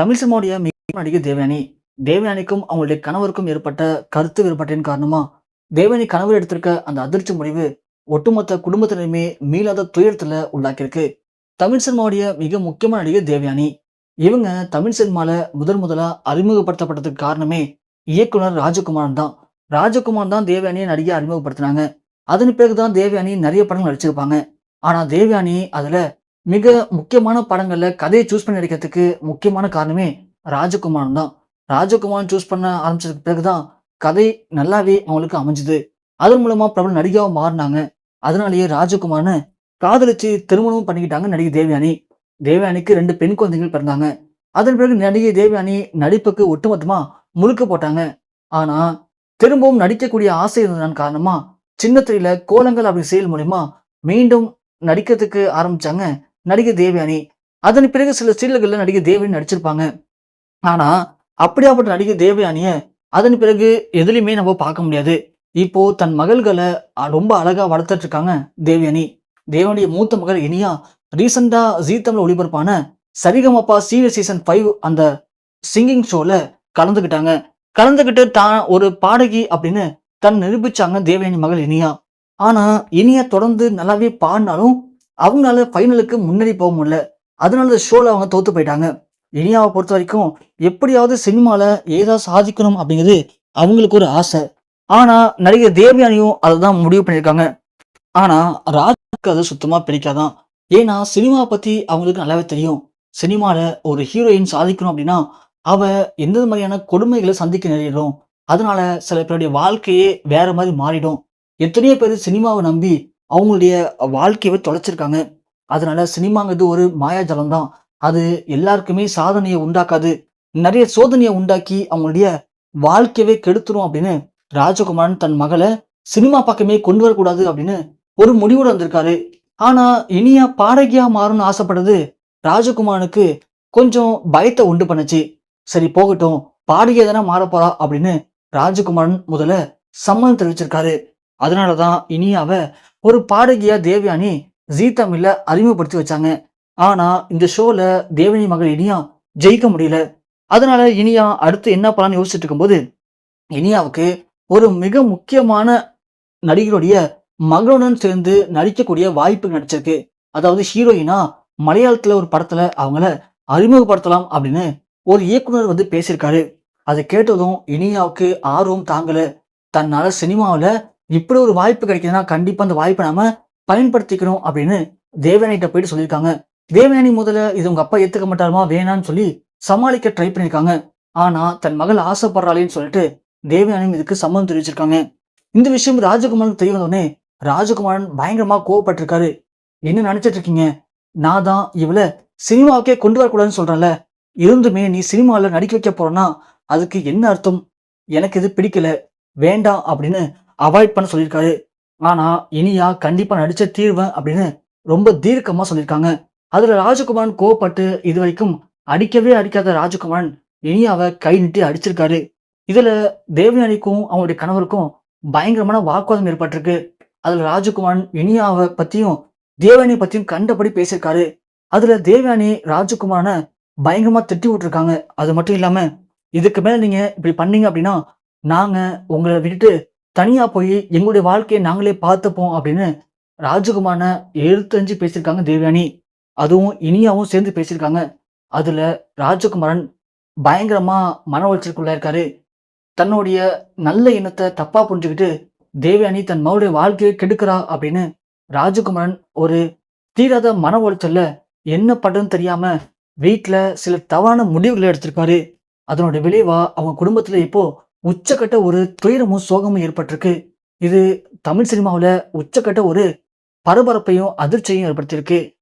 தமிழ் சினிமாவுடைய மிக நடிகை தேவயானி. தேவயானிக்கும் அவங்களுடைய கணவருக்கும் ஏற்பட்ட கருத்து வேறுபாட்டின் காரணமா தேவயானி கணவர் எடுத்திருக்க அந்த அதிர்ச்சி முடிவு ஒட்டுமொத்த குடும்பத்தினருமே மீளாத துயரத்துல உள்ளாக்கியிருக்கு. தமிழ் சினிமாவுடைய மிக முக்கியமான நடிகை தேவயானி. இவங்க தமிழ் சினிமால முதல் முதலா அறிமுகப்படுத்தப்பட்டதுக்கு காரணமே இயக்குனர் ராஜகுமாரன் தான். ராஜகுமார் தான் தேவயானியை நடிகை அறிமுகப்படுத்தினாங்க. அதன் பிறகு தான் தேவயானி நிறைய படங்கள் நடிச்சிருப்பாங்க. ஆனா தேவயானி அதுல மிக முக்கியமான படங்களில் கதையை சூஸ் பண்ணி நடிக்கிறதுக்கு முக்கியமான காரணமே ராஜகுமாரன் தான். ராஜகுமாரன் சூஸ் பண்ண ஆரம்பிச்சதுக்கு பிறகு தான் கதை நல்லாவே அவங்களுக்கு அமைஞ்சுது. அதன் மூலமாக பிரபல நடிகையாவும் மாறினாங்க. அதனாலேயே ராஜகுமாரனை காதலிச்சு திருமணமும் பண்ணிக்கிட்டாங்க நடிகை தேவயானி. தேவயானிக்கு ரெண்டு பெண் குழந்தைகள் பிறந்தாங்க. அதன் பிறகு நடிகை தேவயானி நடிப்புக்கு ஒட்டுமொத்தமாக முழுக்க போட்டாங்க. ஆனால் திரும்பவும் நடிக்கக்கூடிய ஆசை இருந்ததன் காரணமாக சின்னத்திரையில் கோலங்கள் அப்படி செயல் மூலிமா மீண்டும் நடிக்கிறதுக்கு ஆரம்பித்தாங்க நடிகை தேவயானி. அதன் பிறகு சில சீரியல்களில் நடிகை தேவயானி நடிச்சிருப்பாங்க. ஆனால் அப்படியாப்பட்ட நடிகை தேவயானியை அதன் பிறகு எதுலையுமே நம்ம பார்க்க முடியாது. இப்போ தன் மகள்களை ரொம்ப அழகாக வளர்த்துட்டு இருக்காங்க தேவயானி. தேவனுடைய மூத்த மகள் இனியா ரீசெண்டாக ஜீ தமிழ் ஒளிபரப்பான சரிகமப்பா சீரியஸ் சீசன் ஃபைவ் அந்த சிங்கிங் ஷோவில் கலந்துக்கிட்டாங்க கலந்துக்கிட்டு தான் ஒரு பாடகி அப்படின்னு தன் நிரூபிச்சாங்க தேவயானி மகள் இனியா. ஆனால் இனியா தொடர்ந்து நல்லாவே பாடினாலும் அவங்களால ஃபைனலுக்கு முன்னேறி போக முடியல. அதனால இந்த ஷோல அவங்க தோத்து போயிட்டாங்க. இனியாவை பொறுத்த வரைக்கும் எப்படியாவது சினிமால ஏதாவது சாதிக்கணும் அப்படிங்கிறது அவங்களுக்கு ஒரு ஆசை. ஆனா நடிகர் தேவயானியும் அதை தான் முடிவு பண்ணியிருக்காங்க. ஆனா ராஜுக்கு அது சுத்தமா பிடிக்காதான். ஏன்னா சினிமா பத்தி அவங்களுக்கு நல்லாவே தெரியும். சினிமால ஒரு ஹீரோயின் சாதிக்கணும் அப்படின்னா அவ எந்த மாதிரியான கொடுமைகளை சந்திக்க நேரிடும். அதனால சில பேருடைய வாழ்க்கையே வேற மாதிரி மாறிடும். எத்தனையோ பேர் சினிமாவை நம்பி அவங்களுடைய வாழ்க்கையவே தொலைச்சிருக்காங்க. அதனால சினிமாங்கிறது ஒரு மாயாஜலம் தான் அது எல்லாருக்குமே சாதனையை உண்டாக்காது. நிறைய சோதனையை உண்டாக்கி அவங்களுடைய வாழ்க்கையவே கெடுத்துரும் அப்படின்னு ராஜகுமாரன் தன் மகளை சினிமா பக்கமே கொண்டு வரக்கூடாது அப்படின்னு ஒரு முடிவோடு வந்திருக்காரு. ஆனா இனியா பாடகியா மாறும்னு ஆசைப்படுறது ராஜகுமாரனுக்கு கொஞ்சம் பயத்தை உண்டு பண்ணுச்சு. சரி போகட்டும். பாடகியா தானே மாறப்போறா அப்படின்னு ராஜகுமாரன் முதல்ல சம்மதம் தெரிவிச்சிருக்காரு. அதனாலதான் இனியாவை ஒரு பாடகியா தேவயானி ஜீ தமிழ்ல அறிமுகப்படுத்தி வச்சாங்க. ஆனா இந்த ஷோல தேவனி மகள் இனியா ஜெயிக்க முடியல. அதனால இனியா அடுத்து என்ன பண்ணலாம்னு யோசிச்சுட்டு இருக்கும்போது இனியாவுக்கு ஒரு மிக முக்கியமான நடிகருடைய மகளுடன் சேர்ந்து நடிக்கக்கூடிய வாய்ப்பு கிடைச்சிருக்கு அதாவது ஹீரோயினா மலையாளத்துல ஒரு படத்துல அவங்கள அறிமுகப்படுத்தலாம் அப்படின்னு ஒரு இயக்குனர் வந்து பேசியிருக்காரு. அதை கேட்டதும் இனியாவுக்கு ஆர்வம் தாங்கல. தன்னால சினிமாவில் இப்படி ஒரு வாய்ப்பு கிடைக்குதுன்னா கண்டிப்பா அந்த வாய்ப்பை நாம பயன்படுத்திக்கணும் அப்படின்னு தேவயானிகிட்ட போயிட்டு சொல்லியிருக்காங்க. தேவயானி முதல்ல இது உங்க அப்பா ஏத்துக்க மாட்டாருமா? வேணான்னு சொல்லி சமாளிக்க ட்ரை பண்ணியிருக்காங்க. ஆனா தன் மகள் ஆசைப்படுறாளேன்னு சொல்லிட்டு தேவயானியும் இதுக்கு சம்மந்தம் தெரிவிச்சிருக்காங்க. இந்த விஷயம் ராஜகுமாரனுக்கு தெரிய வந்தோடனே ராஜகுமாரன் பயங்கரமா கோவப்பட்டிருக்காரு. என்ன நினைச்சிட்டு இருக்கீங்க? நான் தான் இவளை சினிமாவுக்கே கொண்டு வரக்கூடாதுன்னு சொல்றேன்ல. இருந்துமே நீ சினிமாவில் நடிக்க வைக்க போறேன்னா அதுக்கு என்ன அர்த்தம்? எனக்கு இது பிடிக்கல. வேண்டாம் அப்படின்னு அவாய்ட் பண்ண சொல்லியிருக்காரு. ஆனால் இனியா கண்டிப்பாக நடிச்ச தீர்வேன் அப்படின்னு ரொம்ப தீர்க்கமாக சொல்லியிருக்காங்க. அதில் ராஜகுமாரன் கோவப்பட்டு இது வரைக்கும் அடிக்கவே அடிக்காத ராஜகுமாரன் இனியாவை கை நீட்டி அடிச்சிருக்காரு. இதில் தேவயானிக்கும் அவங்களுடைய கணவருக்கும் பயங்கரமான வாக்குவாதம் ஏற்பட்டிருக்கு. அதில் ராஜகுமாரன் இனியாவை பற்றியும் தேவயானி பற்றியும் கண்டபடி பேசியிருக்காரு. அதில் தேவயானி ராஜகுமாரனை பயங்கரமாக திட்டி விட்டுருக்காங்க. அது மட்டும் இல்லாமல் இதுக்கு மேலே நீங்கள் இப்படி பண்ணீங்க அப்படின்னா நாங்கள் உங்களை விட்டுட்டு தனியா போய் எங்களுடைய வாழ்க்கையை நாங்களே பார்த்துப்போம் அப்படின்னு ராஜகுமான எழுத்தஞ்சு பேசியிருக்காங்க தேவயானி. அதுவும் இனியாவும் சேர்ந்து பேசியிருக்காங்க. அதுல ராஜகுமாரன் பயங்கரமா மன உளைச்சலுக்குள்ள இருக்காரு. தன்னுடைய நல்ல எண்ணத்தை தப்பா புரிஞ்சுக்கிட்டு தேவயானி தன் மகளுடைய வாழ்க்கையை கெடுக்கிறா அப்படின்னு ராஜகுமாரன் ஒரு தீராத மன உளைச்சல்ல என்ன பண்றதுன்னு தெரியாம வீட்டில் சில தவறான முடிவுகளை எடுத்திருக்காரு. அதனுடைய விளைவா அவங்க குடும்பத்துல இப்போ உச்சக்கட்ட ஒரு துயரமும் சோகமும் ஏற்பட்டிருக்கு. இது தமிழ் சினிமாவில் உச்சக்கட்ட ஒரு பரபரப்பையும் அதிர்ச்சியையும் ஏற்படுத்தியிருக்கு.